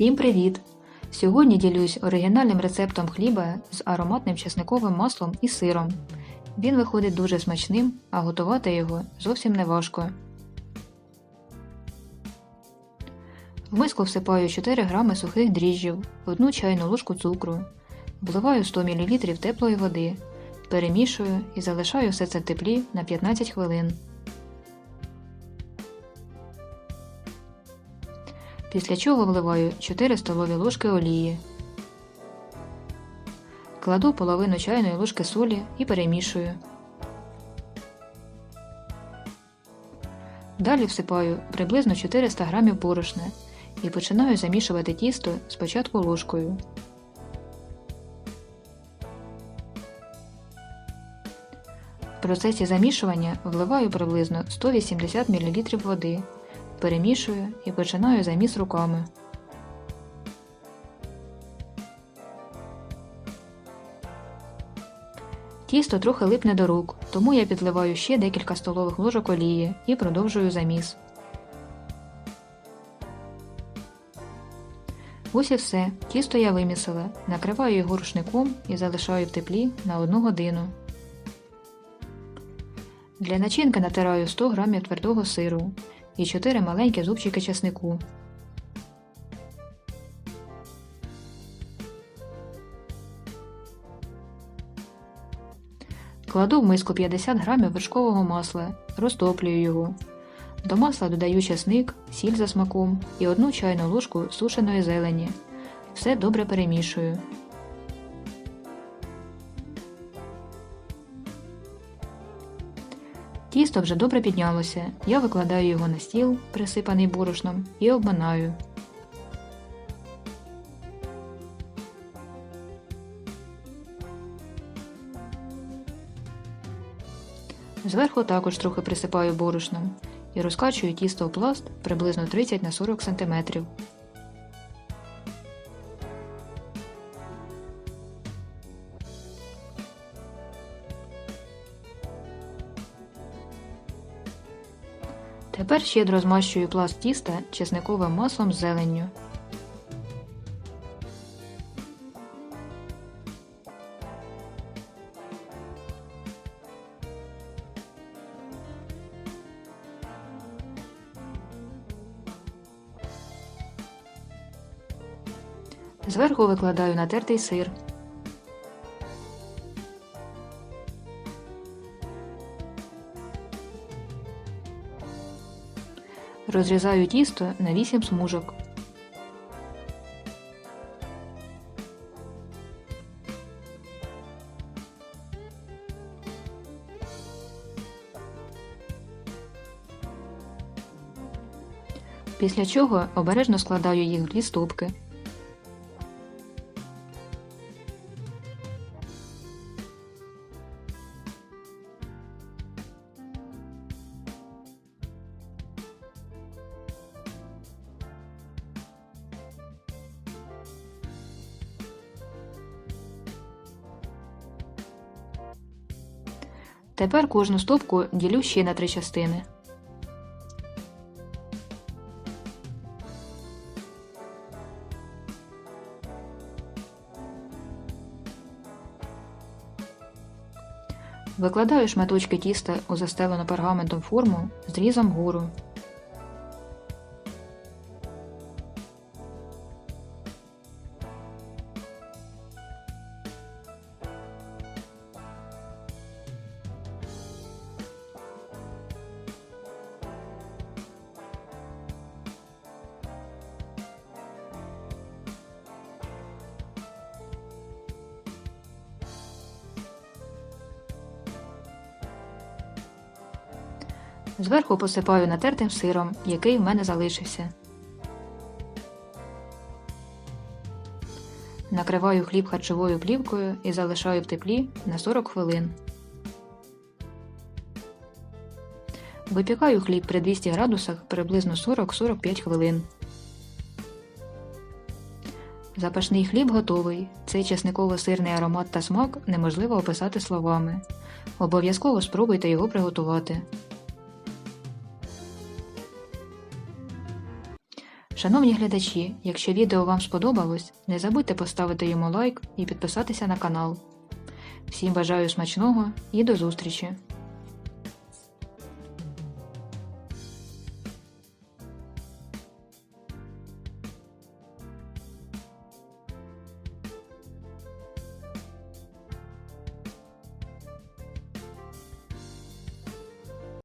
Всім привіт! Сьогодні ділюсь оригінальним рецептом хліба з ароматним чесниковим маслом і сиром. Він виходить дуже смачним, а готувати його зовсім не важко. В миску всипаю 4 г сухих дріжджів, 1 чайну ложку цукру, вливаю 100 мл теплої води, перемішую і залишаю все це в теплі на 15 хвилин. Після чого вливаю 4 столові ложки олії. Кладу половину чайної ложки солі і перемішую. Далі всипаю приблизно 400 г борошна і починаю замішувати тісто спочатку ложкою. В процесі замішування вливаю приблизно 180 мл води, перемішую і починаю заміс руками. Тісто трохи липне до рук, тому я підливаю ще декілька столових ложок олії і продовжую заміс. Ось і все. Тісто я вимісила, накриваю його рушником і залишаю в теплі на 1 годину. Для начинки натираю 100 г твердого сиру і 4 маленькі зубчики чеснику. Кладу в миску 50 г вершкового масла, розтоплюю його. До масла додаю чесник, сіль за смаком і одну чайну ложку сушеної зелені. Все добре перемішую. Тісто вже добре піднялося. Я викладаю його на стіл, присипаний борошном, і обминаю. Зверху також трохи присипаю борошном і розкачую тісто в пласт приблизно 30 на 40 см. Тепер щедро змащую пласт тіста чесниковим маслом з зеленню. Зверху викладаю натертий сир. Розрізаю тісто на 8 смужок. Після чого обережно складаю їх в дві стопки. Тепер кожну стопку ділю ще на три частини. Викладаю шматочки тіста у застелену пергаментом форму з різом Зверху посипаю натертим сиром, який в мене залишився. Накриваю хліб харчовою плівкою і залишаю в теплі на 40 хвилин. Випікаю хліб при 200 градусах приблизно 40-45 хвилин. Запашний хліб готовий. Цей чесниково-сирний аромат та смак неможливо описати словами. Обов'язково спробуйте його приготувати. Шановні глядачі, якщо відео вам сподобалось, не забудьте поставити йому лайк і підписатися на канал. Всім бажаю смачного і до зустрічі!